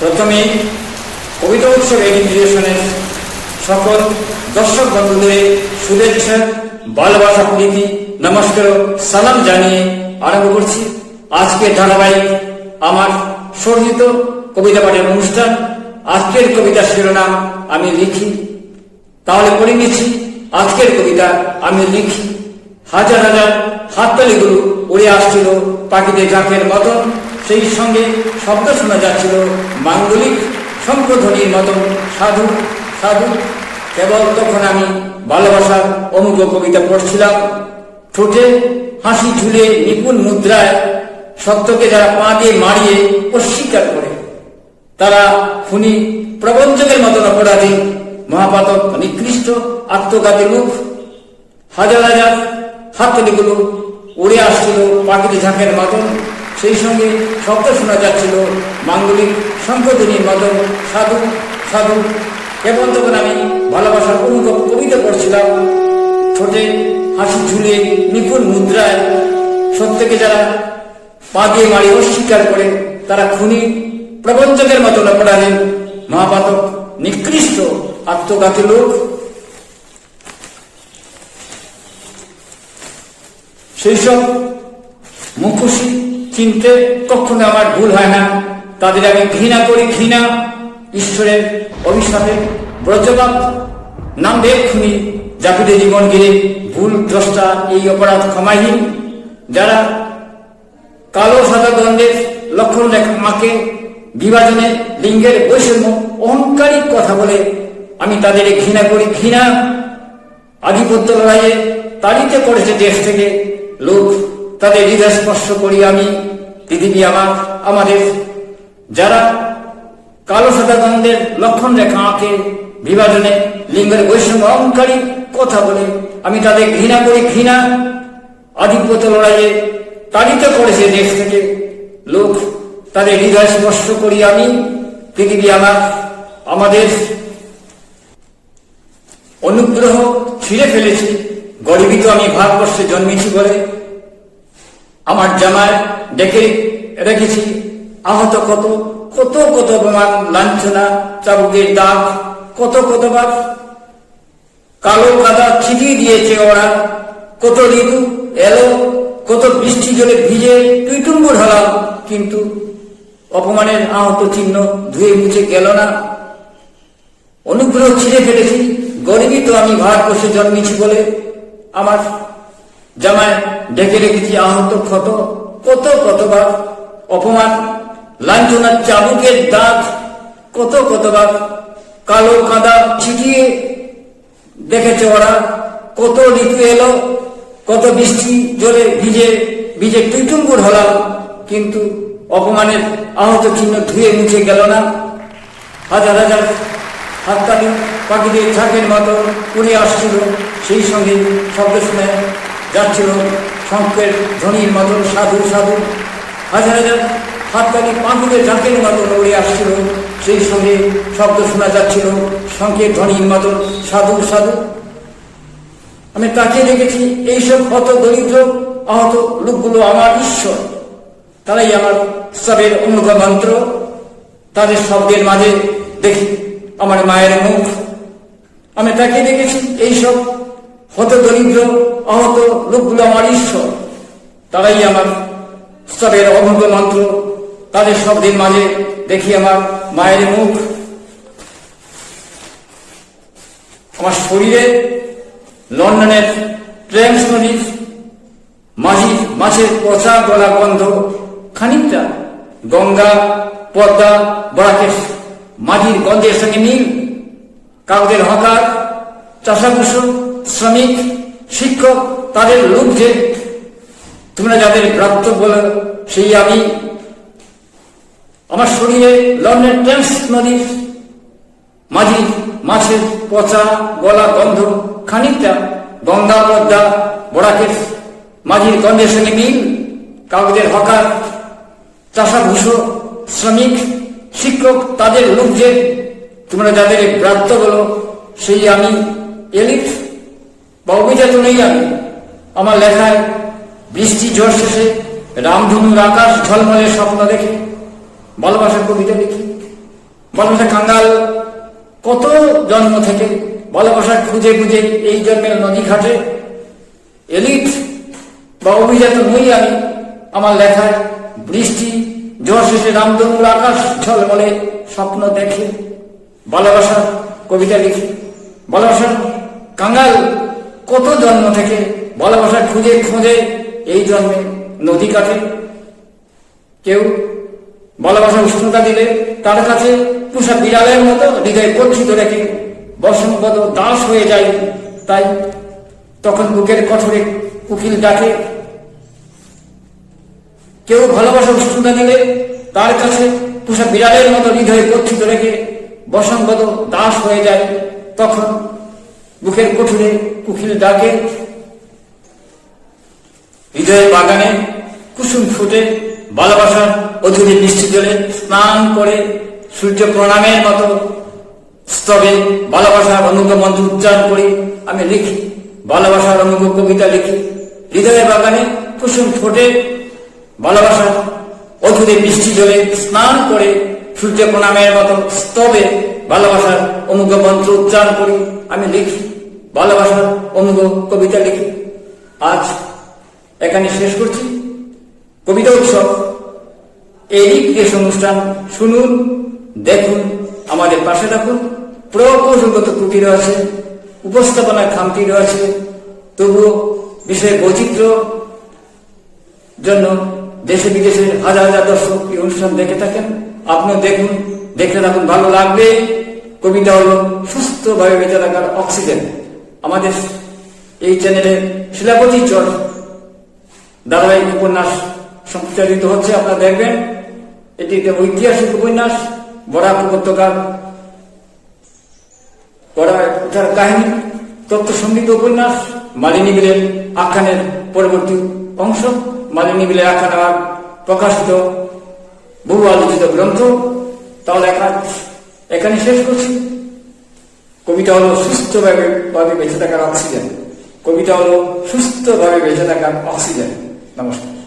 প্রথমে কবিতা উৎসব এডুকেশনের সকল দর্শক বন্ধুদের শুভেচ্ছা, ভালোবাসা, প্রীতি, নমস্কার, সালাম জানিয়ে আরম্ভ করছি। আজকের ধারাবাহিক আমার সর্জিত কবিতা পাঠের অনুষ্ঠান। আজকের কবিতা শিরোনাম আমি লিখি। তাহলে পড়ে নিচ্ছি। আজকের কবিতা আমি লিখি। হাজার হাজার হাততালিগুলো উড়ে আসছিল পাখিদের ঝাঁকের মতন। সেই সঙ্গে শব্দ শোনা যাচ্ছিল মাঙ্গলিক শঙ্খধ্বনির মতন সাধু সাধু। কেবল তখন আমি ভালোবাসার অমুক কবিতা পড়ছিলাম। ঠোঁটে হাসি ঝুলে নিপুণ মুদ্রায় সত্যকে যারা পা দিয়ে মারিয়ে অস্বীকার করে, তারা খুনি প্রবঞ্চকের মতন অপরাধী, মহাপাতক, নিকৃষ্ট, আত্মঘাতী মুখ। হাজার হাজার হাততালিগুলো উড়ে আসছিল পাখির ঝাঁকের মতন। সেই সঙ্গে শব্দ শোনা যাচ্ছিল মাঙ্গলিক শঙ্খধ্বনির মতন সাধু সাধু। কেবল তখন আমি ভালোবাসার অনুভব কবিতা পড়ছিলাম। ঠোঁটে হাসি ঝুলে নিপুণ মুদ্রায় সত্যকে যারা পা দিয়ে মারি অস্বীকার করে, তারা খুনি প্রবঞ্চকের মতো অপরাধী মহাপাতক, নিকৃষ্ট, আত্মঘাতী লোক। সেই সব মুখোশি চিনতে কখনো আমার ভুল হয় না। তাদের আমি ঘৃণা করি, ঘৃণা। ঈশ্বরের অভিশাপে ব্রজবাদ নাম খুনি জাপিতে জীবন গিরে ভুল দ্রষ্টা এই অপরাধ ক্ষমাহীন। যারা কালো সাদা দ্বন্দ্বের লক্ষণ মাকে বিভাজনে লিঙ্গের বৈষম্য অহংকারী কথা বলে, আমি তাদের ঘৃণা করি, ঘৃণা। আধিপত্য লড়াইয়ে তাড়িতে করেছে দেশ থেকে লোক তাদের হৃদয় স্পর্শ করি আমি। পৃথিবী আমার, আমাদের। যারা কালো সাদা লক্ষণ রেখা আঁকে, বিভাজনে লিঙ্গের বৈষম্য অহংকারী কথা বলে, আমি তাদের ঘৃণা করি, ঘৃণা আধিপত্য লড়াইয়ে তাড়িত করেছে দেশ থেকে। লোক, তাদের হৃদয় স্পর্শ করি আমি। পৃথিবী আমার, আমাদের। অনুগ্রহ ছিঁড়ে ফেলেছি। গরিবিত আমি ভারতবর্ষে জন্মেছি বলে। আমার জামায় ডেকে রেখেছি। আহত কত কত কত অপমান, লাঞ্ছনা, চাবুকের দাগ, কত কতবার কালো কাদা ছিটিয়ে দিয়েছে ওরা। কত ঋতু এলো, কত বৃষ্টি জলে ভিজে টুইটুম্বুর হলাম কিন্তু অপমানের আহত চিহ্ন ধুয়ে মুছে গেল না। অনুগ্রহ ছিঁড়ে ফেলেছি, গরিবই তো আমি ভারতবর্ষে জন্মেছি বলে। আমার জামায় ডেকে রেখেছি আহত ক্ষত, কত কতবার অপমান, লাঞ্ছনার চাবুকের দাগ, কত কতবার কালো কাদা ছিটিয়ে দেখেছে ওরা, কত ঋতু এলো, কত বৃষ্টি জলে ভিজে ভিজে টুইটুম্বুর হলাম, কিন্তু অপমানের আহত চিহ্ন ধুয়ে মুছে গেল না। হাজার হাজার হাততালি পাখিদের ঝাঁকের মতো উড়ে আসছিল, সেই সঙ্গে শব্দ শুনে যাচ্ছিল শঙ্কের ধ্বনির মতন সাধু সাধু। হাজার হাজার হাততালি পাখিদের ঝাঁকের মতন উড়ে আসছিল। সেই সঙ্গে শব্দ শোনা যাচ্ছিল শঙ্কের ধ্বনির মতন সাধু সাধু। আমি তাকে দেখেছি, এইসব হত দরিদ্র আহত লোকগুলো আমার ঈশ্বর। তারাই আমার সবের অমুখ মন্ত্র। তাদের শব্দের মাঝে দেখি আমার মায়ের মুখ। আমি তাকে দেখেছি, এইসব হত দরিদ্র আহত লোকগুলো আমার ঈশ্বর। তারাই আমার সবের অমুখ মন্ত্র। তাদের শব্দের মাঝে দেখি আমার মায়ের মুখ। আমার শরীরে লন্ডনের ট্রেন্স নদীর মাঝি মাছের পচা গলা গন্ধ, খানিকটা গঙ্গা, পদ্মা বরাকের মাঝির গন্ধের সঙ্গে মিল। কাগজের হকার চাষাভূষ শ্রমিক শিক্ষক তাদের যে তোমরা যাদের প্রাপ্ত বলে, সেই আমি। আমার শরীরে লন্ডনের টেন্স নদীর মাঝি মাছের পচা গলা গন্ধ, খানিকটা গঙ্গা পদ্মা, বরাকের মাঝির গন্ধের সঙ্গে মিল, কাগজের হকার, চাষাভূষ, শ্রমিক, শিক্ষক তাদের যে তোমরা যাদের প্রাপ্ত বলো, সেই আমি এলিট। বা নেই আমি। আমার লেখায় বৃষ্টি ঝড় শেষে রামধনুর আকাশ ঝলমলের স্বপ্ন দেখে, ভালোবাসার কবিতা লিখি। ভালোবাসা কাঙ্গাল কত জন্ম থেকে ভালোবাসা খুঁজে খুঁজে এই জন্মের নদী ঘাটে এলিট বা অভিজাত নই আমি। আমার লেখায় বৃষ্টি ঝড় শেষে রামধনুর আকাশ ঝলমলে স্বপ্ন দেখে, ভালোবাসার কবিতা লিখি। ভালোবাসার কাঙ্গাল কত জন্ম থেকে ভালোবাসা খুঁজে খুঁজে এই জন্মে নদী কাটে কেউ ভালোবাসা উষ্ণতা দিলে তার কাছে পুষা বিড়ালের মতো হৃদয় কচ্ছিত রেখে বসন্তপদ দাস হয়ে যায়। তাই তখন বুকের কঠোরে উকিল ডাকে, কেউ ভালোবাসা উষ্ণতা দিলে তার কাছে পুষা বিড়ালের মতো হৃদয় কচ্ছিত রেখে বসন্তপদ দাস হয়ে যায়। তখন বুকের কঠোরে কুকিল ডাকে, হৃদয়ের বাগানে কুসুম ফুটে ভালোবাসার অধুরে বৃষ্টি জলে স্নান করে সূর্য প্রণামের মতো স্তবে ভালোবাসার অনুগ মন্ত্র উচ্চারণ করি। আমি লিখি, ভালোবাসার অনুগ কবিতা লিখি। হৃদয়ের বাগানে কুসুম ফোটে ভালোবাসার অধুরে বৃষ্টি জলে স্নান করে সূর্য প্রণামের মতো স্তবে ভালোবাসার অনুগ মন্ত্র উচ্চারণ করি। আমি লিখি ভালোবাসার অনুগ কবিতা লিখি। আজ এখানে শেষ করছি। কবিতা উৎসব। এই বিশেষ অনুষ্ঠান শুনুন, দেখুন, আমাদের পাশে থাকুন। প্রকৌশলগত ত্রুটি রয়েছে উপস্থাপনার খামতি রয়েছে, তবুও বিষয়ে বৈচিত্র্য জন্য দেশে বিদেশের হাজার হাজার দর্শক এই অনুষ্ঠান দেখে থাকেন। আপনিও দেখুন, দেখে থাকুন, ভালো লাগবে। কবিতা হলো সুস্থভাবে বেঁচে থাকার অক্সিজেন। আমাদের এই চ্যানেলে শিলাপতি চর ধারাবাহিক উপন্যাস সম্প্রচারিত হচ্ছে, আপনারা দেখবেন। এটি একটি ঐতিহাসিক উপন্যাস বরাক উপত্যকার ওঠার কাহিনী তথ্য সমৃদ্ধ উপন্যাস, মালিনী বিলের আখ্যানের পরবর্তী অংশ। মালিনী বিলের আখ্যান আমার প্রকাশিত, বহু আলোচিত গ্রন্থ। তাহলে এখানে শেষ করছি। কবিতা হলো সুস্থভাবে ভাবে বেঁচে থাকার অক্সিজেন। কবিতা হলো সুস্থভাবে বেঁচে থাকার অক্সিজেন। নমস্কার।